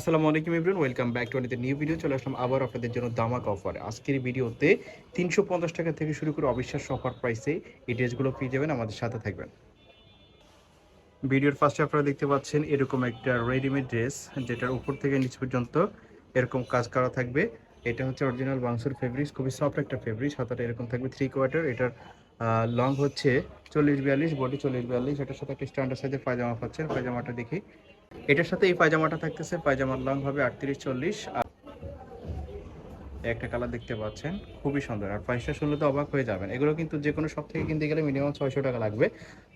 আসসালামু আলাইকুম everyone welcome back to আনিতে নিউ ভিডিও চলে আসলাম আবার আপনাদের জন্য দামাক অফার আজকের ভিডিওতে তিনশো পঞ্চাশ টাকা থেকে শুরু করে অবিশ্বাস্য অফার প্রাইসে এই ড্রেসগুলো পেয়ে যাবেন, আমাদের সাথে থাকবেন। ভিডিওর ফার্স্টে আপনারা দেখতে পাচ্ছেন এরকম একটা রেডিমেড ড্রেস যেটার উপর থেকে নিচ পর্যন্ত এরকম কাজ করা থাকবে। এটা হচ্ছে অরিজিনাল বাংসুর ফেব্রিক্স খুবই সফট একটা ফেব্রিক্স হাতাটা এরকম থাকবে থ্রি কোয়ার্টার এটার লং হচ্ছে চল্লিশ বিয়াল্লিশ বডি চল্লিশ বিয়াল্লিশ এটার সাথে একটা স্ট্যান্ডার্ড সাইজের পায়জামা পাচ্ছেন পায়জামাটা দেখি। এটার সাথে এই পায়জামাটা থাকতেছে, পায়জামার লং হবে আটত্রিশ চল্লিশ একটা কালার দেখতে পাচ্ছেন, খুবই সুন্দর। আর প্রাইসটা শুনলে তো অবাক হয়ে যাবেন। এগুলো কিন্তু যে কোনো সব থেকে কিনতে গেলে মিনিমাম ছয়শো টাকা লাগবে।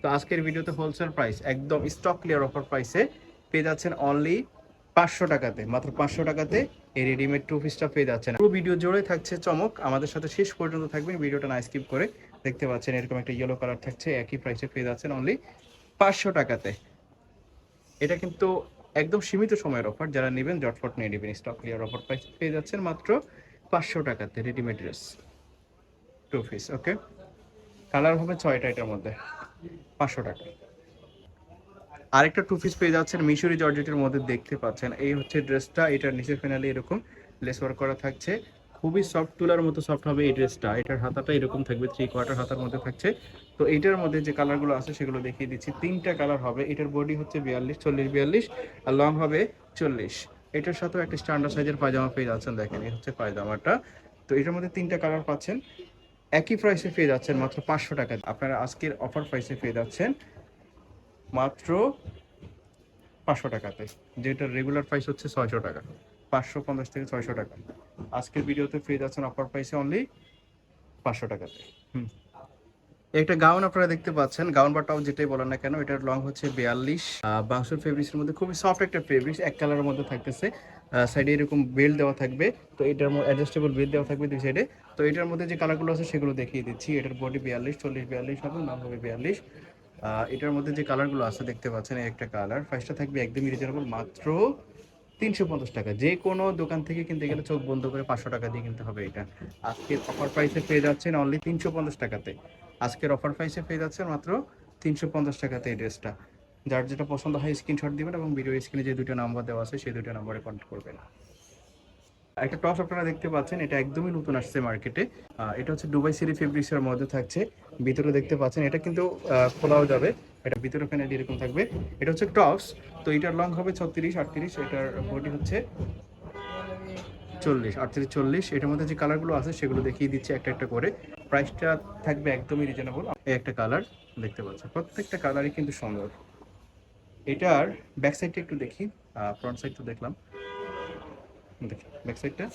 তো আজকের ভিডিওতে হোলসেল প্রাইস একদম স্টক ক্লিয়ার অফার প্রাইসে পেয়ে যাচ্ছেন অনলি পাঁচশো টাকাতে, মাত্র পাঁচশো টাকাতে এই রেডিমেড টু পিসটা পেয়ে যাচ্ছেন। পুরো ভিডিও জোরে থাকছে চমক, আমাদের সাথে শেষ পর্যন্ত থাকবেন, ভিডিওটা না স্কিপ করে দেখতে পাচ্ছেন এরকম একটা ইয়েলো কালার থাকছে, একই প্রাইসে পেয়ে যাচ্ছেন অনলি পাঁচশো টাকাতে। এটা কিন্তু একদম সীমিত সময়ের অফার যারা নেবেন জটফট নিয়ে নেবেন স্টক ক্লিয়ার অফার প্রাইস পেয়ে যাচ্ছেন মাত্র পাঁচশো টাকাতে readymade dress two piece okay colour হবে ছয়টা এটার মধ্যে, পাঁচশো টাকা। আরেকটা টু পিস পেয়ে যাচ্ছেন মিশরি জর্জেটের মধ্যে দেখতে পাচ্ছেন। এই হচ্ছে ড্রেসটা, এটার নিচের ফিনালে এরকম লেস ওয়ার্ক করা থাকছে। খুবই সফট তুলার মতো সফট হবে এই ড্রেসটা। এটার হাতাটা এরকম থাকবে থ্রি কোয়ার্টার হাতার মধ্যে থাকছে। তো এটার মধ্যে যে কালারগুলো আছে সেগুলো দেখিয়ে দিচ্ছি। তিনটা কালার হবে, এটার বডি হচ্ছে বিয়াল্লিশ, চল্লিশ, বিয়াল্লিশ আর লং হবে চল্লিশ। এটার সাথেও একটা স্ট্যান্ডার্ড সাইজের পায়জামা পেয়ে যাচ্ছেন, দেখেন, এই হচ্ছে পায়জামাটা। তো এটার মধ্যে তিনটা কালার পাচ্ছেন। একই প্রাইসে পেয়ে যাচ্ছেন মাত্র পাঁচশো টাকা। আপনারা আজকের অফার প্রাইসে পেয়ে যাচ্ছেন মাত্র পাঁচশো টাকাতে, যেটার রেগুলার প্রাইস হচ্ছে ছয়শো টাকা, পাঁচশো পঞ্চাশ থেকে ছয়শো টাকা। আজকের ভিডিওতে পেয়ে যাচ্ছেন অফার প্রাইসে অনলি পাঁচশো টাকাতে। হুম। একটা গাউন আপনারা দেখতে পাচ্ছেন গাউন বা টপ যেটাই বলেন না কেন, এটার লং হচ্ছে বিয়াল্লিশ। বাংসুর ফেব্রিক্সের মধ্যে খুবই সফট একটা ফেব্রিক্স এক কালারের মধ্যে থাকতেছে। সাইডে এরকম বেল্ট দেওয়া থাকবে, তো এটার অ্যাডজাস্টেবল বেল্ট দেওয়া থাকবে দুই সাইডে তো এটার মধ্যে যে কালারগুলো আছে সেগুলো দেখিয়ে দিচ্ছি, এটার বডি বিয়াল্লিশ, চল্লিশ, বিয়াল্লিশ হবে নাম হবে বিয়াল্লিশ। এটার মধ্যে যে কালারগুলো আছে দেখতে পাচ্ছেন একটা কালার ফার্স্টটা থাকবে একদমই রিজনেবল মাত্র তিনশো পঞ্চাশ টাকা। যে কোনো দোকান থেকে কিনতে গেলে চোখ বন্ধ করে পাঁচশো টাকা দিয়ে কিনতে হবে এটা। আজকের অফার প্রাইসে পেয়ে যাচ্ছেন অনলি তিনশো পঞ্চাশ টাকাতে। আজকের অফার প্রাইসে পেয়ে যাচ্ছেন মাত্র তিনশো পঞ্চাশ টাকাতে এই ড্রেসটা যার যেটা পছন্দ হয় স্ক্রিনশট দিবেন এবং ভিডিও স্ক্রিনে যে দুটো নাম্বার দেওয়া আছে, সেই দুটো নাম্বারে কন্ট্যাক্ট করবেন। একটা টপ আপনারা দেখতে পাচ্ছেন, এটা একদমই নতুন আসছে মার্কেটে এটা হচ্ছে দুবাই সিরি ফেব্রিক্সের মধ্যে থাকছে। ভিতরে দেখতে পাচ্ছেন, এটা কিন্তু খোলাও যাবে। এটা ভিতরে ফ্যানে এরকম থাকবে। এটা হচ্ছে টপস তো এটার লং হবে ছত্রিশ, আটত্রিশ, এটার বডি হচ্ছে চল্লিশ, আটত্রিশ, চল্লিশ। এটার মধ্যে যে কালারগুলো আছে, সেগুলো দেখিয়ে দিচ্ছে একটা একটা করে। প্রাইসটা থাকবে একদমই রিজনেবল এই একটা কালার দেখতে পাচ্ছেন। প্রত্যেকটা কালারই কিন্তু সুন্দর। এটার ব্যাক সাইডটা একটু দেখি। ফ্রন্ট সাইড তো দেখলাম। দেখি ব্যাক সাইডটা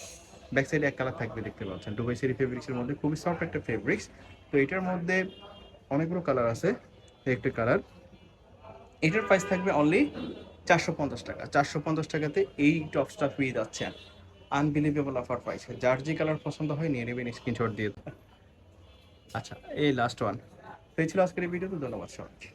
ব্যাক সাইডে এক কালার থাকবে দেখতে পাচ্ছেন। দুবাই সেরি ফেব্রিক্সের মধ্যে খুবই সফট একটা ফেব্রিক্স তো এটার মধ্যে অনেকগুলো কালার আছে, একটা কালার এটার প্রাইস থাকবে অনলি চারশো পঞ্চাশ টাকা। চারশো পঞ্চাশ টাকাতে এই টপসটা পেয়ে যাচ্ছেন। আনবিলিভেবল অফার প্রাইস যার যে কালার পছন্দ হয় নিয়ে নেবেন স্ক্রিনশট দিয়ে। আচ্ছা এই লাস্ট ওয়ান তো এই ছিল আজকের ভিডিওতে ধন্যবাদ সবাইকে।